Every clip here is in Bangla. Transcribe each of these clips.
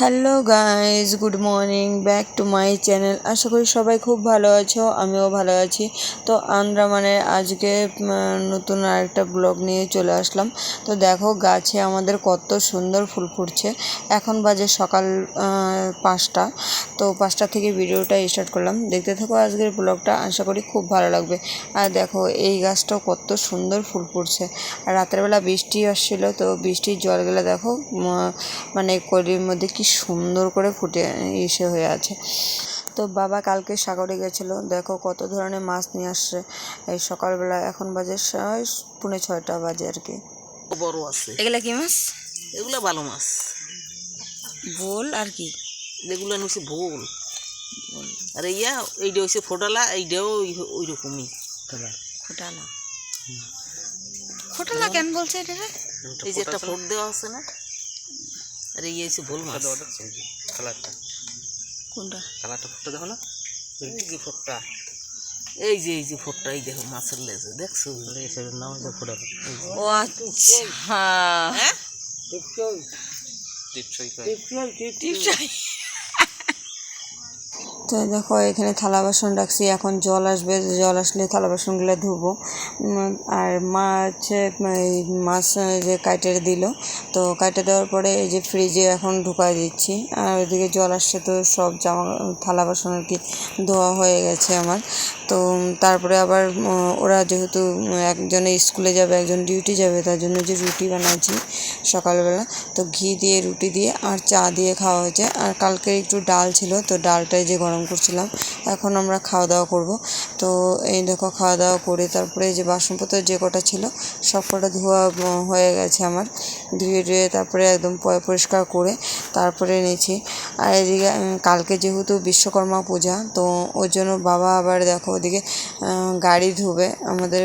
Hello guys good morning, back to my channel. আশা করি সবাই খুব ভালো আছো, আমিও ভালো আছি। তো আমরা মানে আজকে নতুন আরেকটা ব্লগ নিয়ে চলে আসলাম। তো দেখো, গাছে আমাদের কত সুন্দর ফুল ফুটছে। এখন বাজে সকাল পাঁচটা। তো পাঁচটা থেকে ভিডিওটা স্টার্ট করলাম। দেখতে থাকো আজকের ব্লগটা, আশা করি খুব ভালো লাগবে। আর দেখো, এই গাছটাও কত সুন্দর ফুল ফুটছে। আর রাতের বেলা বৃষ্টি আসছিল, তো বৃষ্টির জলগুলো দেখো মানে কলির মধ্যে কি সুন্দর করে ফুটে ইসে হয়ে আছে। তো বাবা কালকে সাগরে গেছিল। দেখো কত ধরনের মাছ নিয়ে আসছে। এই সকালবেলা এখন বাজে সাড়ে পৌনে ছয়টা বাজে আর কি। বড় আছে। এগুলা কি মাছ? এগুলো ভালো মাছ। বোল আর কি? এগুলো হচ্ছে ভোল আর ইয়া এইটা হচ্ছে ফোটালা এইটাও ওই- ওই রকমই খোটালা খোটালা কেন বলছে এটা রে? এই যে একটা ফোট দেওয়া আছে না? আর এই হচ্ছে ভুল মাছ। কালারটা। কোনটা? কালারটা ফুটটা দেখো না? এই যে ফোটটা। এই যে এই যে ফোটটা এই দেখো মাছের লেজে দেখছ? এসবের নাম হচ্ছে ফোটা ও আচ্ছা। হ্যাঁ টিপসই। তো দেখো, এখানে থালা বাসন রাখছি, এখন জল আসবে, জল আসলে থালা বাসনগুলো ধুবো। আর মাছ মাছ যে কাইটে দিল, তো কাইটে দেওয়ার পরে এই যে ফ্রিজে এখন ঢুকাই দিচ্ছি। আর ওইদিকে জল আসছে তো সব জামা, থালা বাসন আর কি ধোয়া হয়ে গেছে আমার। তো তারপরে আবার ওরা যেহেতু একজনে স্কুলে যাবে, একজন ডিউটি যাবে, তার জন্য যে রুটি বানাচ্ছি সকালবেলা, তো ঘি দিয়ে, রুটি দিয়ে আর চা দিয়ে খাওয়া হয়েছে। আর কালকে একটু ডাল ছিল, তো ডালটাই যে গরম করছিলাম, এখন আমরা খাওয়া দাওয়া করব। তো এই দেখো, খাওয়া দাওয়া করে তারপরে যে বাসনপত্র যে কটা ছিল, সব কটা ধোয়া হয়ে গেছে আমার। ধুয়ে ধুয়ে তারপরে একদম পরিষ্কার করে তারপরে নিয়েছি আর এদিকে কালকে যেহেতু বিশ্বকর্মা পূজা, তো ওর জন্য বাবা আবার দেখো ওদিকে গাড়ি ধুবে। আমাদের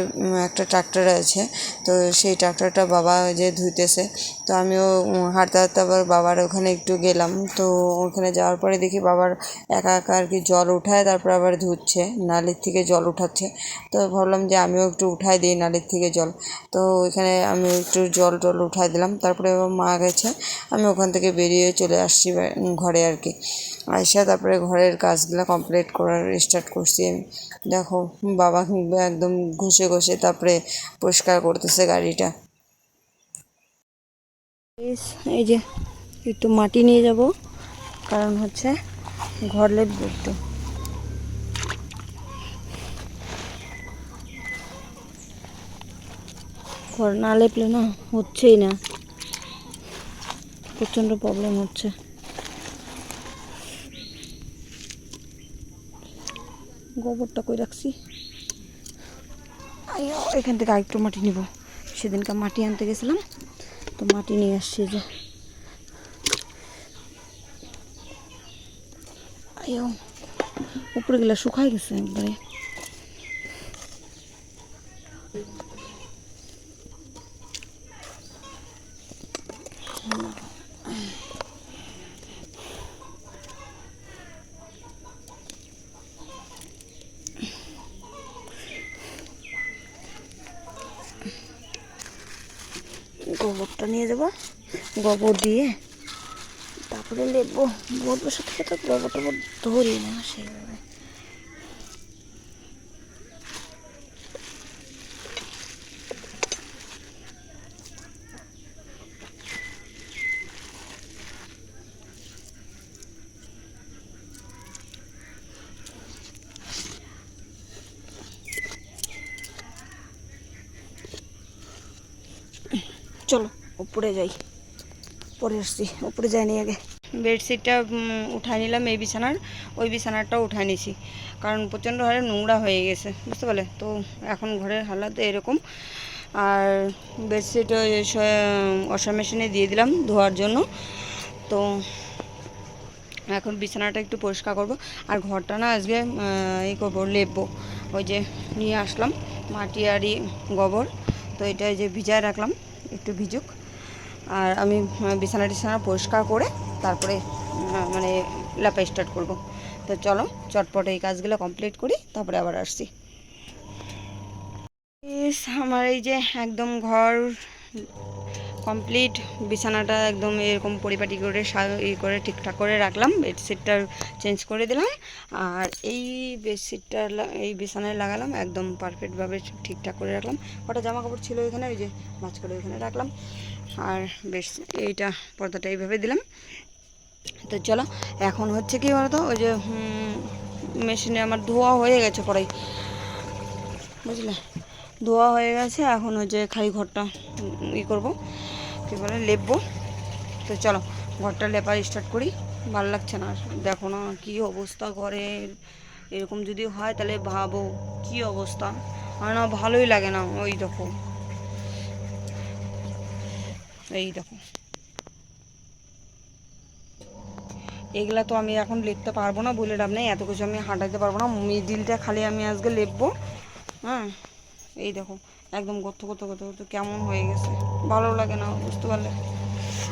একটা ট্রাক্টর আছে। তো সেই ট্রাক্টরটা বাবা যে ধুইতেছে। তো আমিও হাঁটতে হাঁটতে আবার বাবার ওখানে একটু গেলাম। তো ওখানে যাওয়ার পরে দেখি বাবার একা একা আর কি জল উঠায়, তারপর আবার ধুচ্ছে, নালির থেকে জল উঠাচ্ছে। তো ভাবলাম যে আমিও একটু উঠাই দিই নালির থেকে জল। তো ওইখানে আমি একটু জল টল উঠাই দিলাম। তারপরে মা গেছে। আমি ওখান থেকে বেরিয়ে চলে আসছি ঘরে আর কি। আইসা তারপরে ঘরের কাজগুলো কমপ্লিট করার স্টার্ট করছি। দেখো, বাবা একদম ঘষে ঘষে তারপরে পরিষ্কার করতেছে গাড়িটা। এই যে একটু মাটি নিয়ে যাব, কারণ হচ্ছে ঘর লেপবো একটু। ঘর না লেপলে না হচ্ছেই না। প্রচণ্ড প্রবলেম হচ্ছে। গোবরটা কই রাখছি? এখান থেকে আরেকটু মাটি নিব। সেদিনকে মাটি আনতে গেছিলাম, তো মাটি নিয়ে আসছি যে। উপরে গেলে শুকাই গেছে একবারে। গোবরটা নিয়ে যাব, গোবর দিয়ে তারপরে লেপবো গোবর থেকে তো গোবর টোবর ধরি না সেইভাবে চলো, উপরে যাই। পরে আসছি, উপরে যাইনি আগে। বেডশিটটা উঠাই নিলাম এই বিছানার, ওই বিছানাটাও উঠাই নিছি। কারণ প্রচণ্ড হারে নোংরা হয়ে গেছে, বুঝতে পারলে? তো এখন ঘরের হালাত এরকম। আর বেডশিট ওই ওয়াশার মেশিনে দিয়ে দিলাম ধোয়ার জন্য। তো এখন বিছানাটা একটু পরিষ্কার করব। আর ঘরটা না আজকে এই করব, লেপবো। ওই যে নিয়ে আসলাম, মাটি আর গোবর। তো এটা যে ভিজায় রাখলাম। একটু ভিজুক। আর আমি বিছানা টিছানা পরিষ্কার করে তারপরে মানে ল্যাপা স্টার্ট করব। তো চলো, চটপট এই কাজগুলো কমপ্লিট করি, তারপরে আবার আসছি। আমার এই যে একদম ঘর কমপ্লিট বিছানাটা একদম এরকম পরিপাটি করে ই করে, ঠিকঠাক করে রাখলাম বেডশিটটা চেঞ্জ করে দিলাম, আর এই বেডশিটটা এই বিছানায় লাগালাম, একদম পারফেক্টভাবে ঠিকঠাক করে রাখলাম। কটা জামা কাপড় ছিল এখানে ওই যে মাছ করে ওখানে রাখলাম, আর বেশ এইটা পর্দাটা এইভাবে দিলাম। তো চলো, এখন হচ্ছে কি বলতো, ওই যে মেশিনে আমার ধোয়া হয়ে গেছে পরে বুঝলে? ধোয়া হয়ে গেছে, এখন ওই যে খালি ঘরটা ই করব। কী বলে, লেপবো। তো চলো, ঘরটা লেপা স্টার্ট করি। ভালো লাগছে না। দেখো না কী অবস্থা ঘরের এরকম যদি হয় তাহলে ভাবো কী অবস্থা। আর না, ভালোই লাগে না, ওই দেখো। এই দেখো। এগুলা তো আমি এখন লিখতে পারব না, বলে লাভ নেই। এত কিছু আমি হাঁটাইতে পারব না। মিডিলটা খালি আমি আজকে লেপবো হ্যাঁ। এই দেখো, একদম গর্ত গর্ত গর্ত গর্ত, কেমন হয়ে গেছে। ভালো লাগে না, বুঝতে পারলে?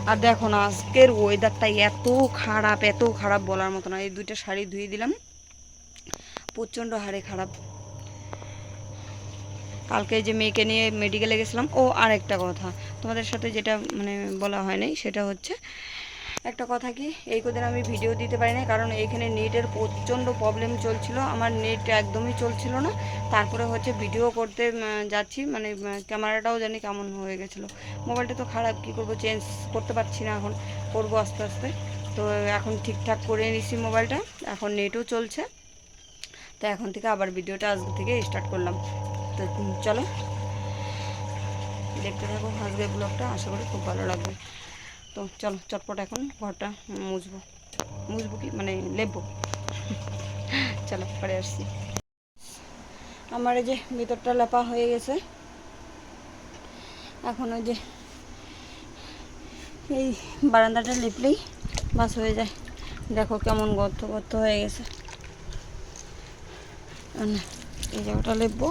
আর দেখো না, আজকের ওয়েদারটা এত খারাপ এত খারাপ বলার মতো না। এই দুইটা শাড়ি ধুয়ে দিলাম। প্রচণ্ড হারে খারাপ। কালকে যে মেয়েকে নিয়ে মেডিকেলে গেছিলাম, ও আর একটা কথা। তোমাদের সাথে যেটা মানে বলা হয়নি সেটা হচ্ছে একটা কথা কি, এই কদিন আমি ভিডিও দিতে পারি না কারণ এইখানে নেটের প্রচণ্ড প্রবলেম চলছিল, আমার নেট একদমই চলছিল না। তারপরে হচ্ছে ভিডিও করতে যাচ্ছি মানে ক্যামেরাটাও জানি কেমন হয়ে গেছিল। মোবাইলটা তো খারাপ, কী করব চেঞ্জ করতে পারছি না এখন, করব আস্তে আস্তে। তো এখন ঠিকঠাক করে নিছি মোবাইলটা এখন নেটও চলছে। তো এখন থেকে আবার ভিডিওটা আজকে থেকে স্টার্ট করলাম। তো চলো। দেখতে থাকো, আজকের ব্লগটা আশা করি খুব ভালো লাগবে। তো চলো, চটপট এখন ঘরটা মুছবো। মুছবো কি? মানে লেপবো। চলো, পরে আসছি। আমার এই যে ভিতরটা লেপা হয়ে গেছে। এখন ওই যে এই বারান্দাটা লিপলেই বাস হয়ে যায়। দেখো কেমন গর্ত গর্ত হয়ে গেছে। এই জায়গাটা লেপবো।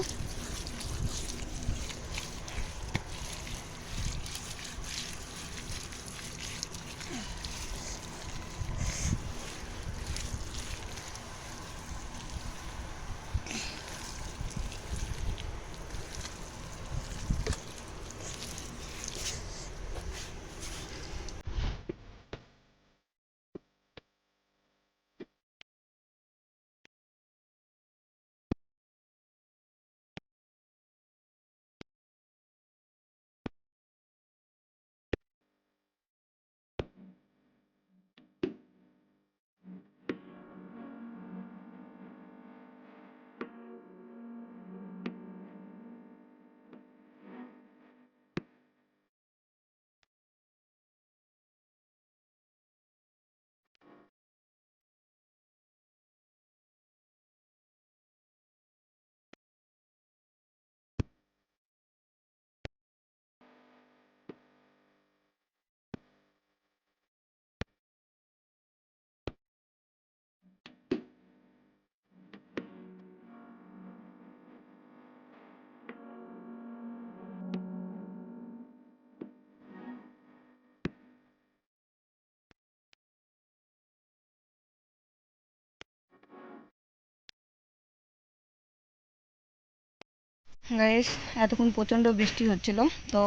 গাইস, এতক্ষণ প্রচণ্ড বৃষ্টি হচ্ছিল, তো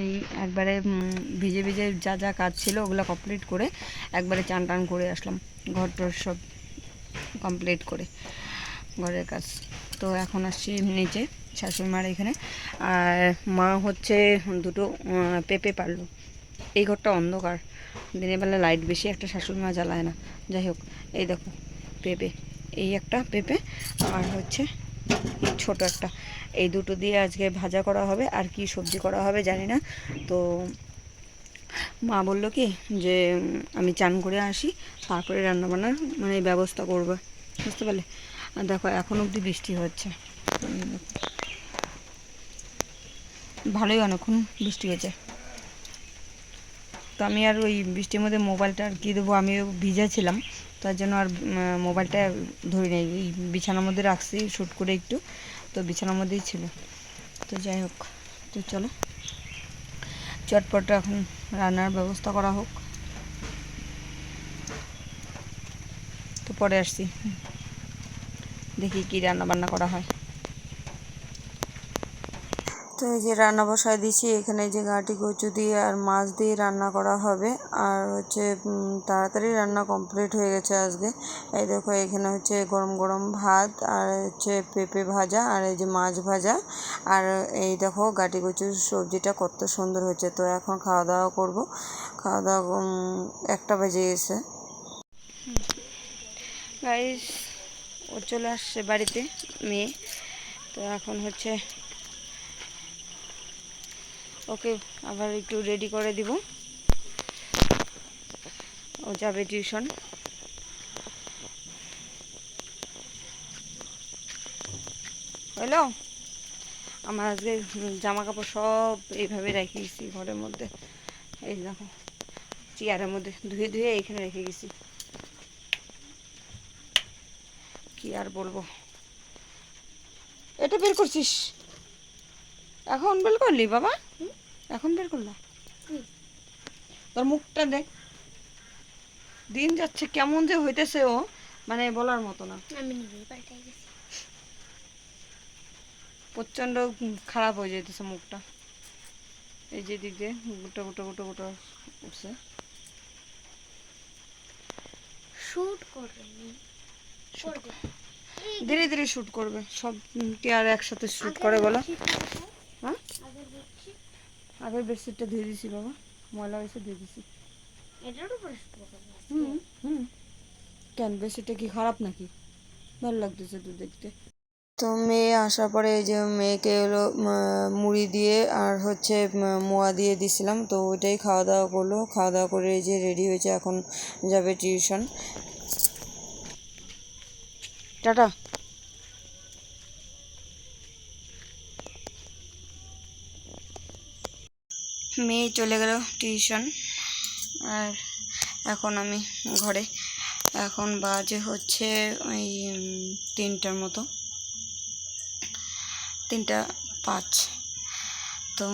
এই একবারে ভিজে ভিজে যা যা কাজ ছিল ওগুলো কমপ্লিট করে একবারে চান টান করে আসলাম ঘর টর সব কমপ্লিট করে, ঘরের কাজ। তো এখন আসছি নিচে, শাশুড়ি মার এখানে, আর মা হচ্ছে দুটো পেঁপে পারল। এই ঘরটা অন্ধকার, দিনের বেলা লাইট বেশি, একটা শাশুড়ি মা জ্বালায় না। যাই হোক, এই দেখো, পেঁপে, এই একটা পেঁপে, আর হচ্ছে ছোট একটা। এই দুটো দিয়ে আজকে ভাজা করা হবে আর কি সবজি করা হবে জানি না। তো মা বলল কি যে, আমি চান করে আসি, তারপরে রান্নাবান্নার মানে ব্যবস্থা করবে। বুঝতে পারলে? দেখো, এখন অবধি বৃষ্টি হচ্ছে। ভালোই অনেকক্ষণ বৃষ্টি হয়েছে। তো আমি আর ওই বৃষ্টির মধ্যে মোবাইলটা আর কী দেবো, আমিও ভিজা ছিলাম। তার জন্য আর মোবাইলটা ধরি নাই। বিছানার মধ্যে রাখছি, শ্যুট করে একটু। তো বিছানার মধ্যেই ছিল। তো যাই হোক, তো চলো। চটপট এখন রান্নার ব্যবস্থা করা হোক। তো পরে আসছি। দেখি কি রান্না বান্না করা হয়। তো এই যে রান্না বসায় দিছি এখানে যে গাঁটি কচু দিয়ে আর মাছ দিয়ে রান্না করা হবে। আর হচ্ছে তাড়াতাড়ি রান্না কমপ্লিট হয়ে গেছে আজকে। এই দেখো, এখানে হচ্ছে গরম গরম ভাত আর হচ্ছে পেঁপে ভাজা আর এই যে মাছ ভাজা। আর এই দেখো গাঁটি কচুর সবজিটা কত সুন্দর হচ্ছে তো এখন খাওয়া দাওয়া করব। খাওয়া দাওয়া একটা বেজে গেছে। ও চলে আসছে বাড়িতে, মেয়ে। তো এখন হচ্ছে আবার একটু রেডি করে দিব। ও যাবে টিউশন হ্যালো আমার আজকে জামা কাপড় সব এইভাবে রেখে গেছি ঘরের মধ্যে। এই দেখো, চেয়ারের মধ্যে ধুয়ে ধুয়ে এখানে রেখে গেছি। কি আর বলব? এটা বের করছিস? এখন বের করলি বাবা? এখন বের করলা? তোর মুখটা দেখ। দিন যাচ্ছে কেমন যে হইতেছে ও মানে বলার মতো না। আমি নিজেই পাল্টাই গেছি প্রচণ্ড খারাপ হয়ে যেতেছে মুখটা। এই যে দিক দিয়ে গোটা গোটা গোটা গোটা উঠছে। শুট করবে ধীরে ধীরে শুট করবে। সব কি আর একসাথে শুট করে বলো। হ্যাঁ? আগের বেডশিটটা ধুয়ে দিছি বাবা ময়লা হয়েছে ধুয়ে দিছি। হুম হুম। কেন বেডশিটটা কি খারাপ নাকি? ভালো লাগতেছে তো দেখতে। তো মেয়ে আসার পরে এই যে মেয়েকে হলো মুড়ি দিয়ে আর হচ্ছে মোয়া দিয়ে দিছিলাম তো ওইটাই খাওয়া দাওয়া করল। খাওয়া দাওয়া করে এই যে রেডি হয়েছে এখন যাবে টিউশন। টাটা। মেয়ে চলে গেল টিউশন। আর এখন আমি ঘরে। এখন বাজে হচ্ছে ওই তিনটার মতো। তিনটা পাঁচ। তো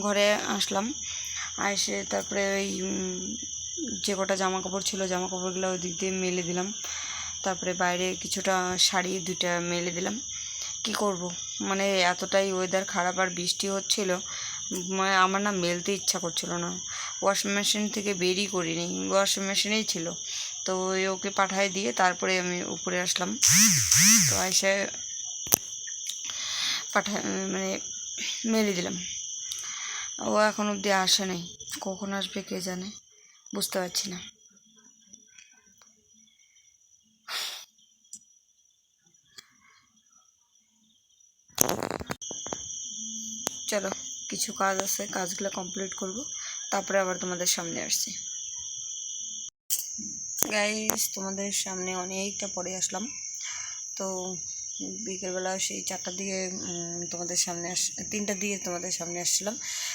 ঘরে আসলাম। এসে তারপরে ওই যে কটা জামা কাপড় ছিল জামা কাপড়গুলো ওই দিক দিয়ে মেলে দিলাম। তারপরে বাইরে কিছুটা শাড়ি দুইটা মেলে দিলাম। কি করব? মানে এতটাই ওয়েদার খারাপ আর বৃষ্টি হচ্ছিল মানে আমার না মেলতে ইচ্ছা করছিল না। ওয়াশিং মেশিন থেকে বেরই করিনি ওয়াশিং মেশিনেই ছিল। তো ওকে পাঠায় দিয়ে তারপরে আমি উপরে আসলাম। তো এসে পাঠায় মানে মেলে দিলাম। ও এখন অবধি আসে নাই। কখন আসবে কে জানে? বুঝতে পারছি না। চলো। কিছু কাজ আছে, কাজগুলো কমপ্লিট করব। তারপরে আবার তোমাদের সামনে আসছি। গাইস তোমাদের সামনে অনেকটা পরে আসলাম। তো বিকেলবেলা সেই চারটার দিকে তোমাদের সামনে আস, তিনটার দিকে তোমাদের সামনে আসছিলাম।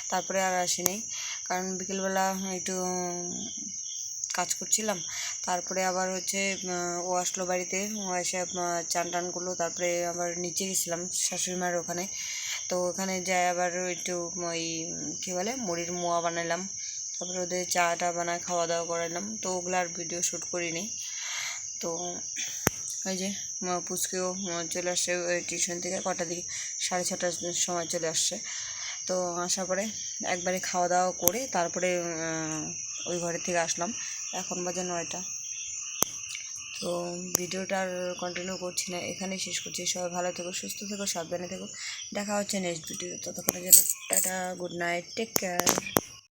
তারপরে আর আসিনি। কারণ বিকেলবেলা একটু কাজ করছিলাম। তারপরে আবার হচ্ছে ও আসলো বাড়িতে। ও এসে চান টান করল। তারপরে আবার নিচে গেছিলাম শাশুড়ি মায়ের ওখানে। তো ওখানে যাই আবার একটু ওই, কী বলে, মুড়ির মোয়া বানালাম। তারপরে ওদের চা টা বানায় খাওয়া দাওয়া করালাম। তো ওগুলো আর ভিডিও শ্যুট করিনি। তো ওই যে পুচকেও চলে আসছে ওই টিউশন থেকে কটা দিকে? সাড়ে ছটার সময় চলে আসছে। তো আসার পরে একবারে খাওয়া দাওয়া করে তারপরে ওই ঘরের থেকে আসলাম। এখন বাজে নয়টা। তো ভিডিওটা আর কন্টিনিউ করছি না। এখানেই শেষ করছি। সবাই ভালো থেকো, সুস্থ থেকো, সাবধানে থেকো। দেখা হচ্ছে নেক্সট ভিডিও ততক্ষণের জন্য tata good night take care